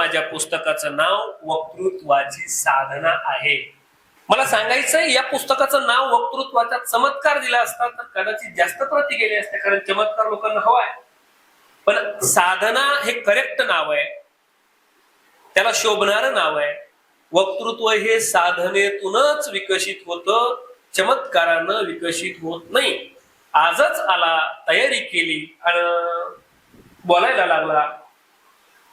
माझ्या पुस्तकाचं नाव वक्तृत्वाची साधना आहे. मला सांगायचंय या पुस्तकाचं नाव वक्तृत्वाचा चमत्कार दिला असता तर कदाचित जास्त प्रती गेले असते कारण चमत्कार लोकांना हवा आहे. पण साधना हे करेक्ट नाव आहे. त्याला शोभणारं नाव आहे. वक्तृत्व हे साधनेतूनच विकसित होतं चमत्कारानं विकसित होत नाही. आजच आला तयारी केली आणि बोलायला लागला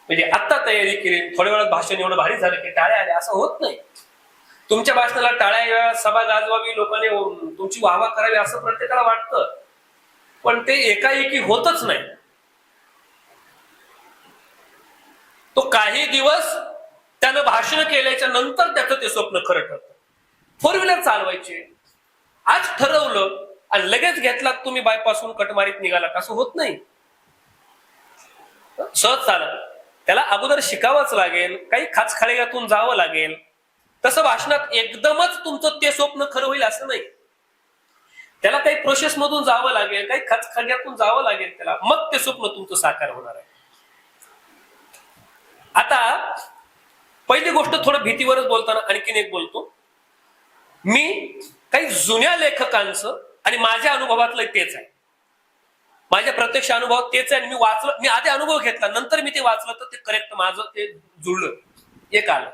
म्हणजे आता तयारी केली थोड्या वेळात भाषण एवढं भारी झालं की टाळ्या आल्या असं होत नाही. तुमच्या भाषणाला टाळ्या सभा गाजवावी लोकांनी तुमची वाहवा करावी असं प्रत्येकाला वाटतं. पण ते एकाएकी होतच नाही. तो काही दिवस त्यानं भाषण केल्याच्यानंतर त्याचं ते स्वप्न खरं ठरतं. फोर व्हीलर चालवायचे. आज ठरवलं आणि लगेच घेतलात तुम्ही बायपासून कटमारीत निघालात असं होत नाही. सहज चालत. त्याला अगोदर शिकावंच लागेल काही खाचखळ्यातून जावं लागेल. तसं भाषणात एकदमच तुमचं ते स्वप्न खरं होईल असं नाही. त्याला काही प्रोसेस मधून जावं लागेल काही खाचखळ्यातून जावं लागेल त्याला मग ते स्वप्न तुमचं साकार होणार आहे. आता पहिली गोष्ट थोडं भीतीवरच बोलताना आणखीन एक बोलतो. मी काही जुन्या लेखकांचं आणि माझ्या अनुभवातलं तेच आहे. माझ्या प्रत्यक्ष अनुभव तेच आहे मी वाचलं मी आधी अनुभव घेतला नंतर मी ते वाचलं तर ते करेक्ट माझं ते जुळलं. एक आलं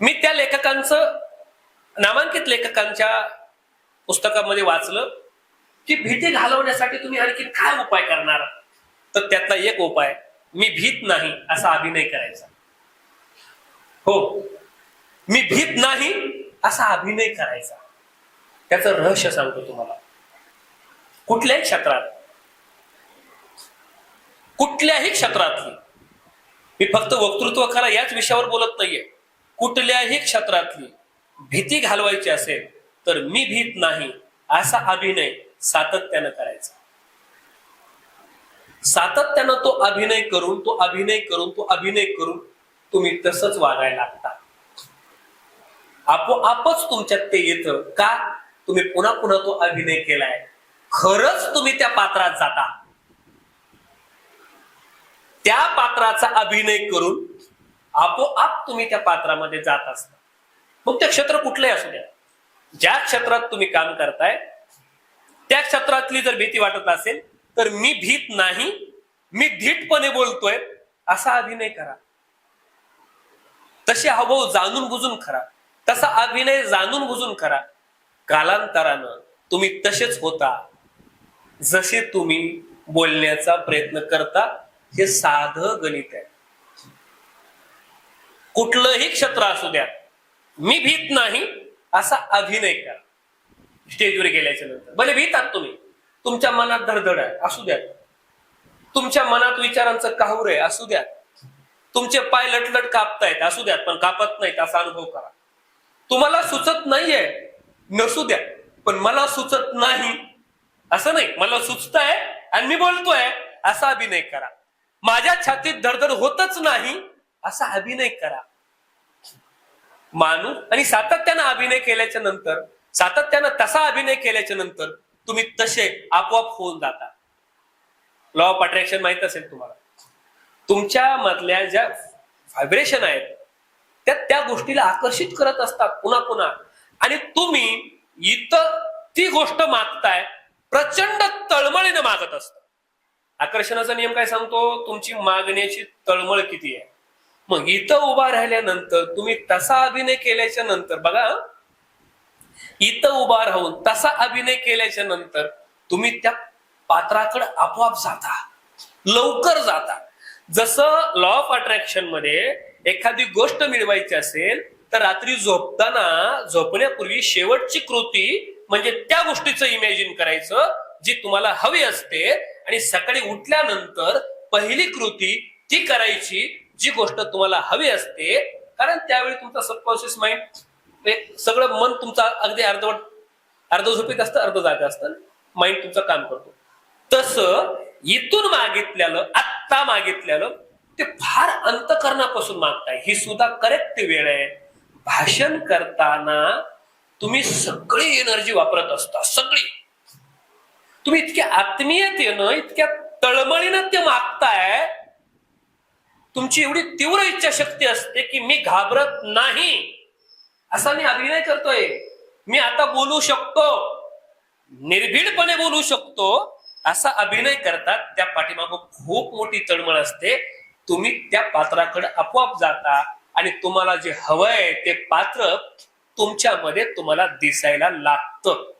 मी त्या लेखकांचं नामांकित लेखकांच्या पुस्तकामध्ये वाचलं की भीती घालवण्यासाठी तुम्ही आणखी काय उपाय करणार? तर त्यातला एक उपाय मी भीत नाही असा अभिनय करायचा. हो. मी भीत नाही असा अभिनय करायचा. त्याचं रहस्य सांगतो तुम्हाला. कुठल्याही क्षेत्रात. कुठल्याही क्षेत्रातली मी फक्त वक्तृत्व करा याच विषयावर बोलत नाहीये. कुठल्याही क्षेत्रातली भीती घालवायची असेल तर मी भीत नाही असा अभिनय सातत्यानं करायचा. सातत्यानं तो अभिनय करून तो अभिनय करून तो अभिनय करून तुम्ही तसंच वागायला लागता. आपोआपच तुमच्यात ते येतं. का? तुम्ही पुन्हा पुन्हा तो अभिनय केलाय. खरंच तुम्ही त्या पात्रात जाता. त्या पात्राचा अभिनय करून आपोआप तुम्ही त्या पात्रामध्ये जात असता. मग ते क्षेत्र कुठलंही असू द्या. ज्या क्षेत्रात तुम्ही काम करताय त्या क्षेत्रातली जर भीती वाटत असेल तर मी भीत नाही मी धीटपणे बोलतोय असा अभिनय करा. तसे हावभाव जाणून बुजून करा. तसा अभिनय जाणून बुजून करा. कालांतरानं तुम्ही तसेच होता. जसे तुम्ही बोलण्याचा प्रयत्न करता हे साध गणित आहे. कुठलंही क्षेत्र असू द्या मी भीत नाही असा अभिनय करा. स्टेजवर गेल्याच्यानंतर. भले भीतात तुम्ही तुमच्या मनात धडधड आहे असू द्या. तुमच्या मनात विचारांचं काहूर आहे असू द्या. तुमचे पाय लटलट कापतायत असू द्यात पण कापत नाहीत असा अनुभव करा. तुम्हाला सुचत नाहीये नसू द्या पण मला सुचत नाही असं नाही मला सुचतंय आणि मी बोलतोय असा अभिनय करा. माझ्या छातीत धडधड होतच नाही असा अभिनय करा. माणूस आणि सातत्यानं अभिनय केल्याच्यानंतर सातत्यानं तसा अभिनय केल्याच्यानंतर तुम्ही तसे आपोआप होऊन जाता. लॉ ऑफ अट्रॅक्शन माहीत असेल तुम्हाला. तुमच्या मधल्या ज्या व्हायब्रेशन आहेत त्या त्या गोष्टीला आकर्षित करत असतात पुन्हा पुन्हा. आणि तुम्ही इथं ती गोष्ट मागताय प्रचंड तळमळीने मागत असत. आकर्षणाचा नियम काय सांगतो? तुमची मागण्याची तळमळ किती आहे? मग इथं उभा राहिल्यानंतर तुम्ही तसा अभिनय केल्याच्यानंतर बघा इथं उभा राहून तसा अभिनय केल्याच्यानंतर तुम्ही त्या पात्राकडे आपोआप जाता. लवकर जाता. जसं लॉ ऑफ अट्रॅक्शनमध्ये एखादी गोष्ट मिळवायची असेल तर रात्री झोपताना झोपण्यापूर्वी शेवटची कृती म्हणजे त्या गोष्टीचं इमॅजिन करायचं जी तुम्हाला हवी असते. आणि सकाळी उठल्यानंतर पहिली कृती ती करायची जी गोष्ट तुम्हाला हवी असते. कारण त्यावेळी तुमचा सबकॉन्शियस माइंड सगळं मन तुमचा अगदी अर्धवट अर्ध झोपेत असतं अर्ध जागा असतं. माइंड तुमचं काम करतो. तसं इथून मागितलेलं आत्ता मागितलेलं ते फार अंतकरणापासून मागताय. ही सुद्धा करेक्ट वेळ आहे. भाषण करताना तुम्ही सगळी एनर्जी वापरत असता सगळी. तुम्ही इतक्या आत्मीयतेनं इतक्या तळमळीनं ते मागताय तुमची एवढी तीव्र इच्छाशक्ती असते की मी घाबरत नाही. असा मी अभिनय करतोय. मी आता बोलू शकतो. निर्भीडपणे बोलू शकतो. असा अभिनय करतात त्या पाठीमाग खूप मोठी तळमळ असते. तुम्ही त्या पात्राकडे आपोआप जाता आणि तुम्हाला जे हवंय ते पात्र तुमच्यामध्ये तुम्हाला दिसायला लागतं.